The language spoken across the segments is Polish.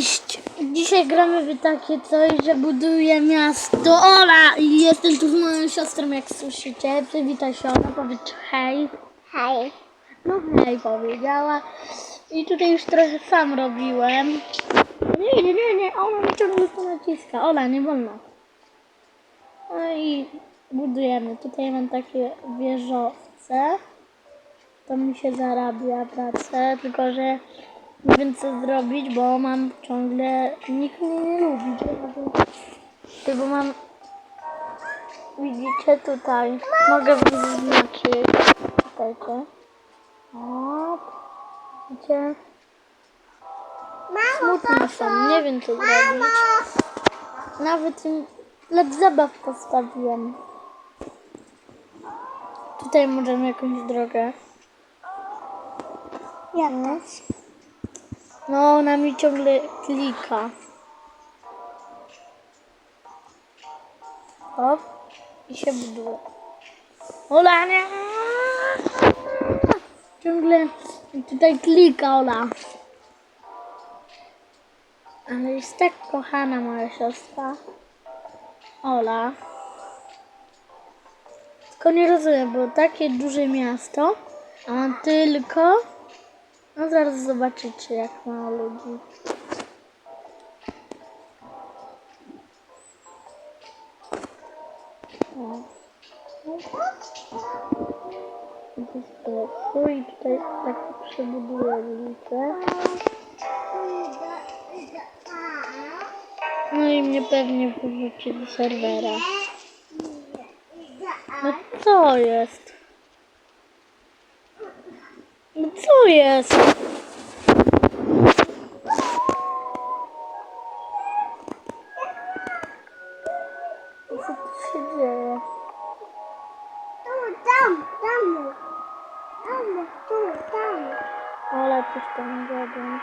Cześć! Dzisiaj gramy w takie coś, że buduję miasto. Ola! I jestem tu z moją siostrą, jak słyszycie. Przywitaj się ona, powiedz hej. Hej. No hej powiedziała. I tutaj już trochę sam robiłem. Nie, nie, nie, nie, ona mi ciągle to naciska. Ola, nie wolno. No i budujemy. Tutaj mam takie wieżowce. To mi się zarabia pracę, tylko że nie wiem co zrobić, bo mam ciągle... Nikt mnie nie lubi. Ty, bo mam... Widzicie tutaj? Mogę wam zaznaczyć. Czekajcie. O, widzicie? Są, nie wiem co zrobić. Nawet lecz zabaw postawiłem. Tutaj możemy jakąś drogę. Ja też. No, ona mi ciągle klika. Hop. I się buduje. Ola, nie! Ciągle tutaj klika Ola. Ale jest tak kochana moja siostra. Ola. Tylko nie rozumiem, bo takie duże miasto, a mam tylko... No zaraz zobaczycie, jak mało ludzi. O. I tutaj tak przebuduję ulicę. No i mnie pewnie wyrzuci do serwera. No co jest? No co jest? Co tu się dzieje? Tu, tam, tam. Tam, tu, tam. Ale coś tam gadą.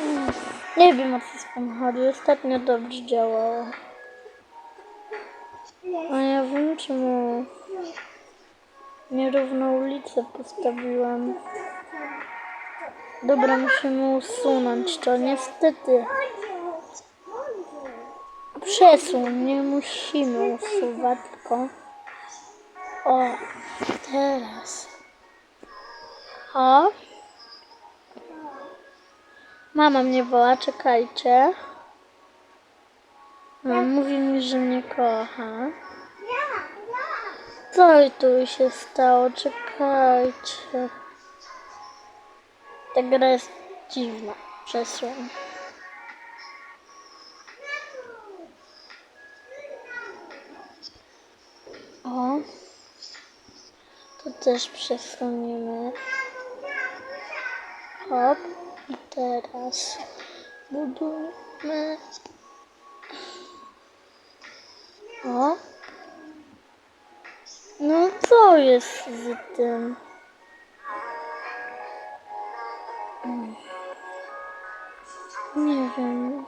Mm, Nie wiem o co z tym chodzi. Ostatnio dobrze działało. Wiem czemu nierówną ulicę postawiłam. Dobra, musimy usunąć to. Niestety. Przesuń, nie musimy usuwać, tylko... O, teraz. O. Mama mnie woła, czekajcie. No, mówi mi, że mnie kocha. Co tu się stało? Czekajcie. Ta gra jest dziwna. Przesuń. O. To też przesuniemy. Hop. I teraz budujmy. O. Jest z tym? Nie wiem.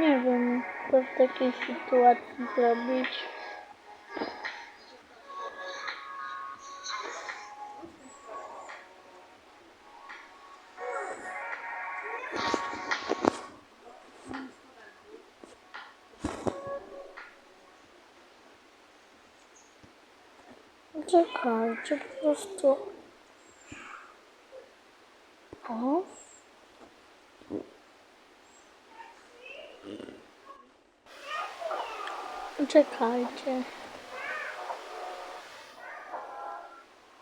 Nie wiem, co w takiej sytuacji zrobić. Czekajcie, po prostu. O. Czekajcie.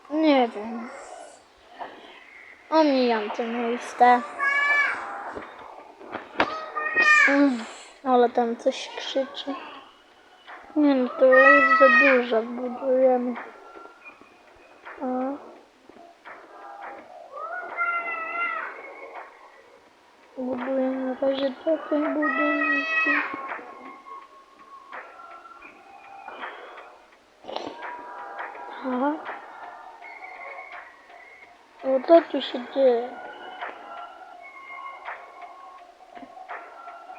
Nie wiem. Omijam to miejsce. Mm, ale tam coś krzyczy. Nie no, to jest za dużo. Budujemy. Razie trochę budynki. Aha. O, co tu się dzieje?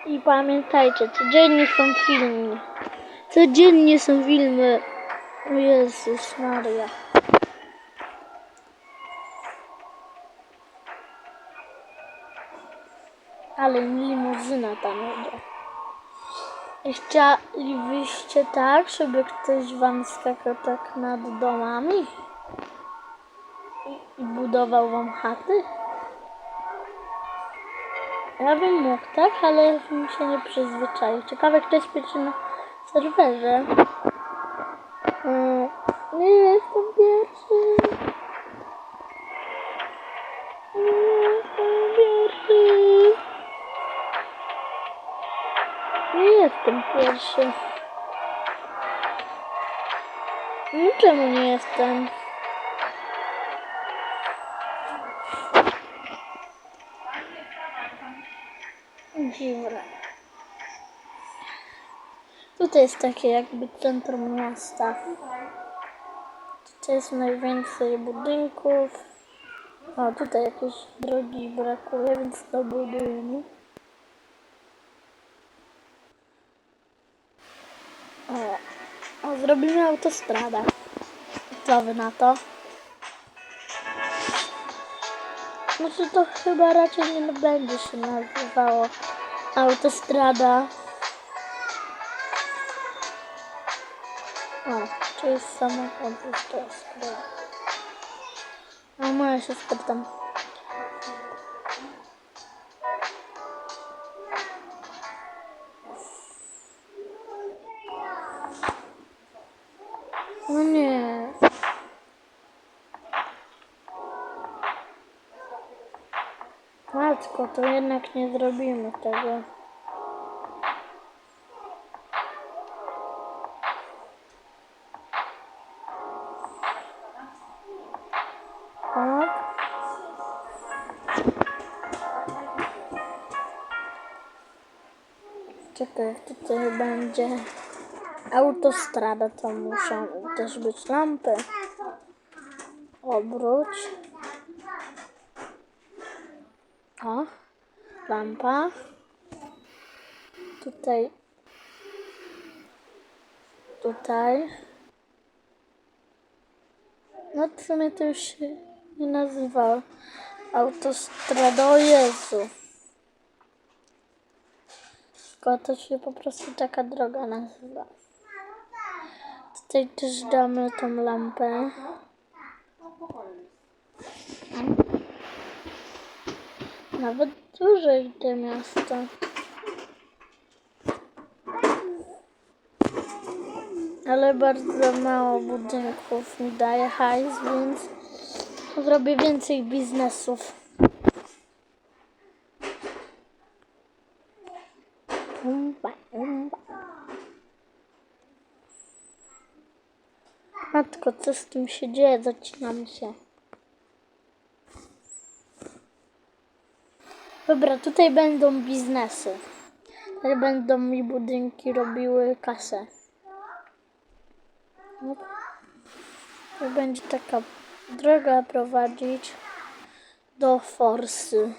I pamiętajcie, codziennie są filmy. Codziennie są filmy. O Jezus Maria. Ale limuzyna tam jedzie. Chcielibyście tak, żeby ktoś wam skakał tak nad domami? I, budował wam chaty? Ja bym mógł, tak? Ale bym się nie przyzwyczaił. Ciekawe, kto jest pierwszy na serwerze. Mm, Nie jestem pierwszy. No czemu nie jestem? Dziwne. Tutaj jest takie jakby centrum miasta. Tutaj jest najwięcej budynków. O, tutaj jakieś drogi brakuje, więc to budujemy. O, o zrobimy autostradę. Co wy na to? Znaczy to chyba raczej nie będzie się nazywało autostrada. O, tu jest samochód, już chyba. A moja siostra tam. No nie. Matko, to jednak nie zrobimy tego. Tak. Czekaj, tutaj będzie autostrada, to muszą też być lampy. Obróć. O, lampa. Tutaj. Tutaj. No w sumie to już się nie nazywa autostrada, o Jezu. Tylko to się po prostu taka droga nazywa. Tutaj też damy tą lampę. Nawet dłużej te miasto. Ale bardzo mało budynków mi daje hajs, więc zrobię więcej biznesów. Matko, co z tym się dzieje? Zacinam się. Dobra, tutaj będą biznesy. Tutaj będą mi budynki robiły kasę. No. Będzie taka droga prowadzić do Forsy.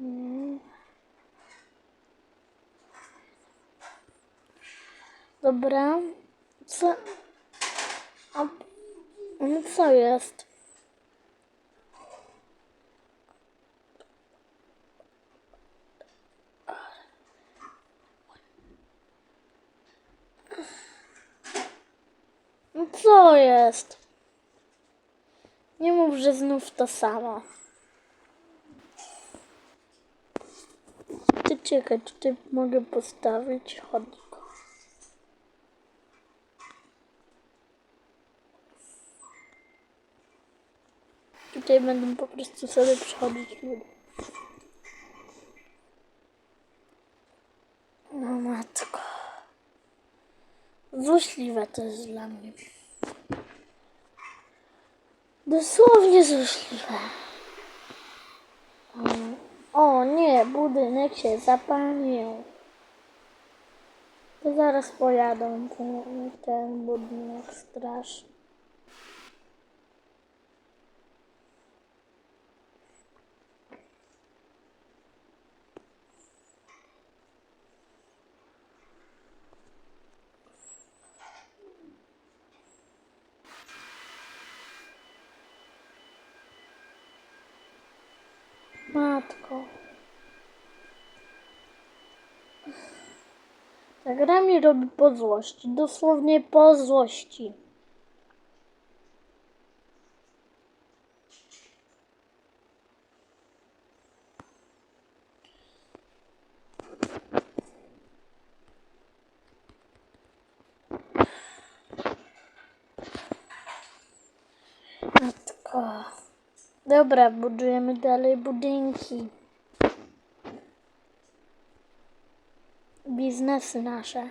Mm. Dobra. Co? A, no co jest? No co jest? Nie mów, że znów to samo. Ty czekaj, tutaj mogę postawić chodnik. Tutaj będą po prostu sobie przychodzić ludzie. No matko. Złośliwe to jest dla mnie. Dosłownie złośliwe. O nie, budynek się zapalił. To zaraz pojadą ten, ten budynek straszny. Matko. Ta gra mi robi po złości. Dosłownie po złości. Matko. Dobra, budujemy dalej budynki. Biznesy nasze.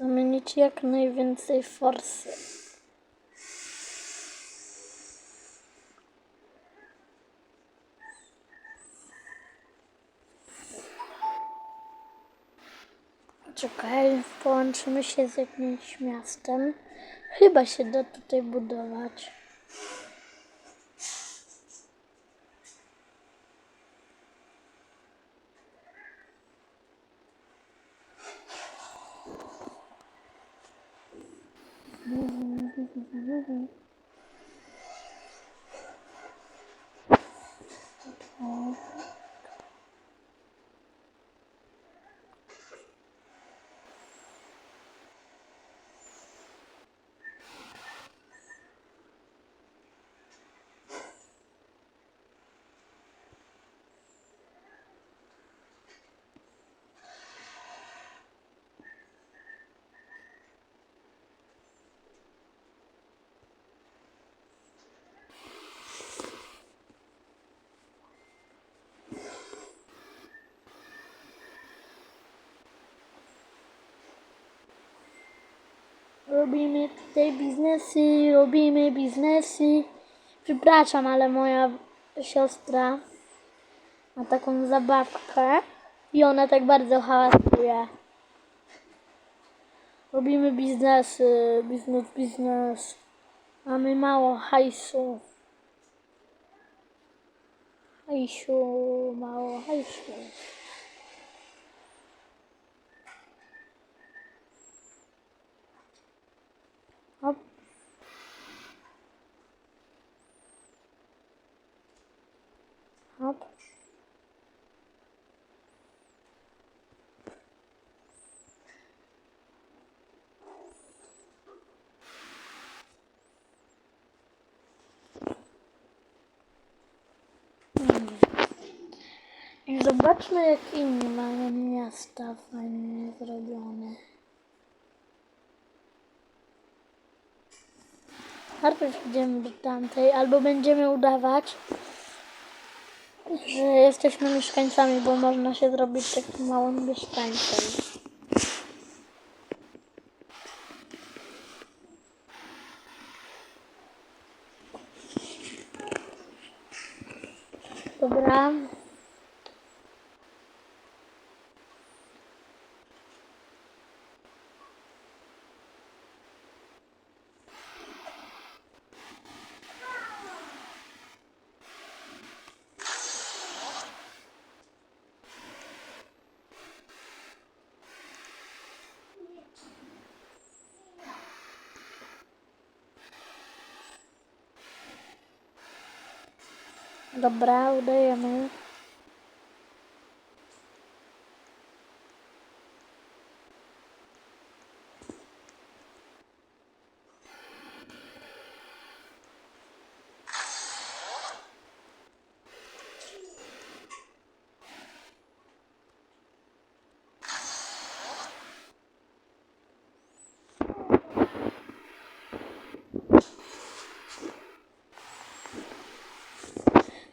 Mieć jak najwięcej forsy. Czekaj, połączymy się z jakimś miastem. Chyba się da tutaj budować. Robimy tutaj biznesy, robimy biznesy. Przepraszam, ale moja siostra ma taką zabawkę i ona tak bardzo hałasuje. Robimy biznesy, biznes, biznes. Mamy mało hajsu. Hajsiu, mało hajsu. Hop. Hop. Zobaczmy, jak inni mają miasta fajnie zrobione. Najpierw idziemy do tamtej, albo będziemy udawać, że jesteśmy mieszkańcami, bo można się zrobić takim małym mieszkańcem. Dobra. Dobra, udajemy.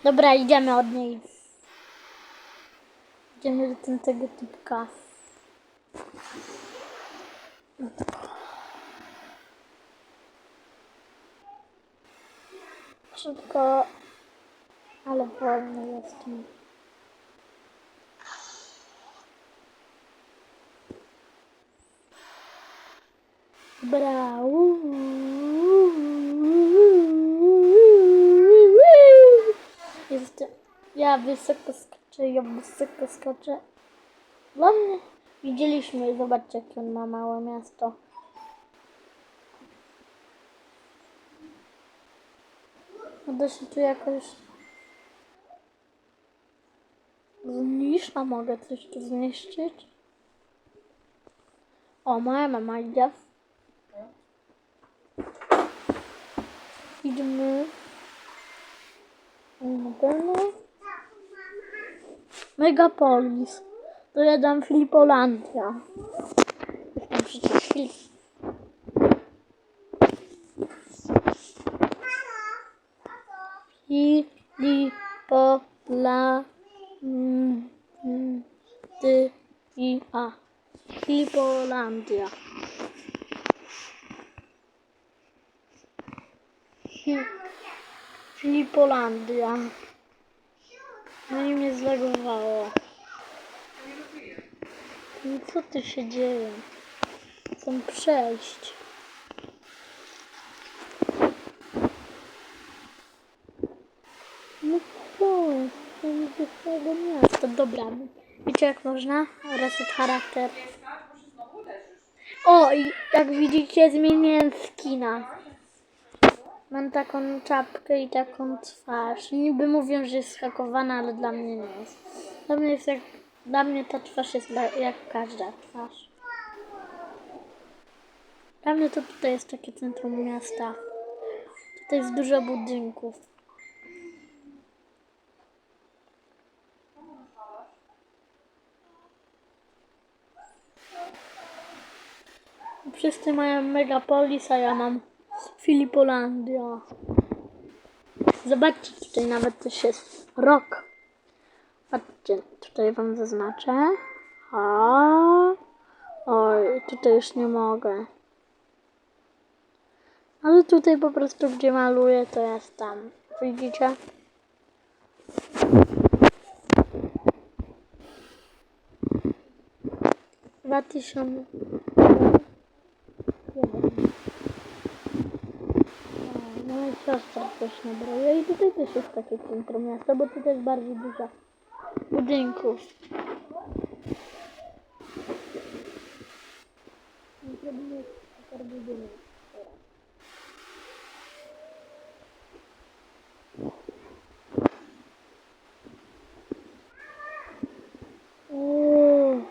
Dobra, idziemy od niej. Idziemy do tego typka. Szybko, ale wolno jestem. Dobra. Jestem. Ja wysoko skoczę, ja wysoko skoczę. Dla mnie Widzieliśmy, zobaczcie, jakie on ma małe miasto. Będę się tu jakoś zniszczyć, a mogę coś tu zniszczyć? O, moja mama idzie. Idźmy. Na pewno. Megapolis. To ja dam Filipolandia. Jest tam przecież Filip. Filipola... mm, mm, Ty i a. Filipolandia. Fi- Filipolandia. No i mnie zlegowało. No co tu się dzieje? Chcę przejść. No? To jest do swojego miasta. Dobra. Wiecie jak można? Reset charakter. O, i jak widzicie zmieniłem skina. Mam taką czapkę i taką twarz. Niby mówią, że jest skakowana, ale dla mnie nie jest. Dla mnie jest jak... Dla mnie ta twarz jest jak każda twarz. Dla mnie to tutaj jest takie centrum miasta. Tutaj jest dużo budynków. Wszyscy mają megapolis, a ja mam Filipolandia. Zobaczcie, tutaj nawet też jest rok. Patrzcie, tutaj wam zaznaczę. A, oj, tutaj już nie mogę. Ale tutaj po prostu, gdzie maluję, to jest tam. Widzicie? Dwa tysiące. Moja siostra też nabrała. I tutaj też jest takie centrum miasta, bo tutaj jest bardziej dużo budynków. Zrobimy super budynek teraz. Uuu.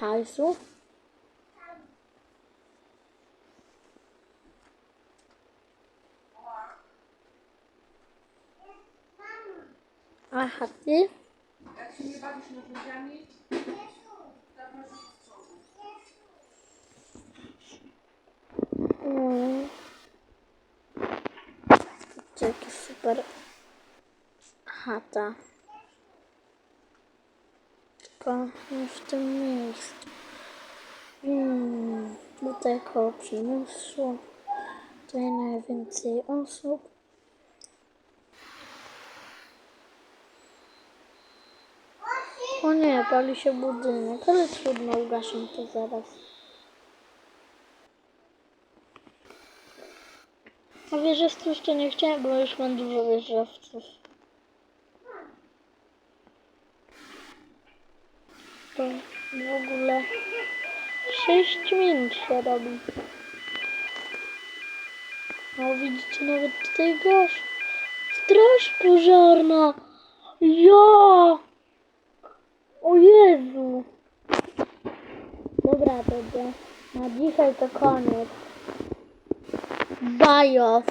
Hajsu. Aha, ty? Jak się nie bawisz narzędziami, tak masz. Mm. Jaki super chata. Tylko nie w tym miejscu. Hmm. Tutaj koło przemysłu. Tutaj najwięcej osób. O nie, pali się budynek, ale trudno, ugaszę to zaraz. A wieżowców jeszcze nie chciałem, bo już mam dużo wieżowców. To w ogóle 6 minut się robi. O, widzicie nawet tutaj gasz. Straż pożarna! Ja! O Jezu! Dobra, będzie. Na dzisiaj to koniec. Bajo.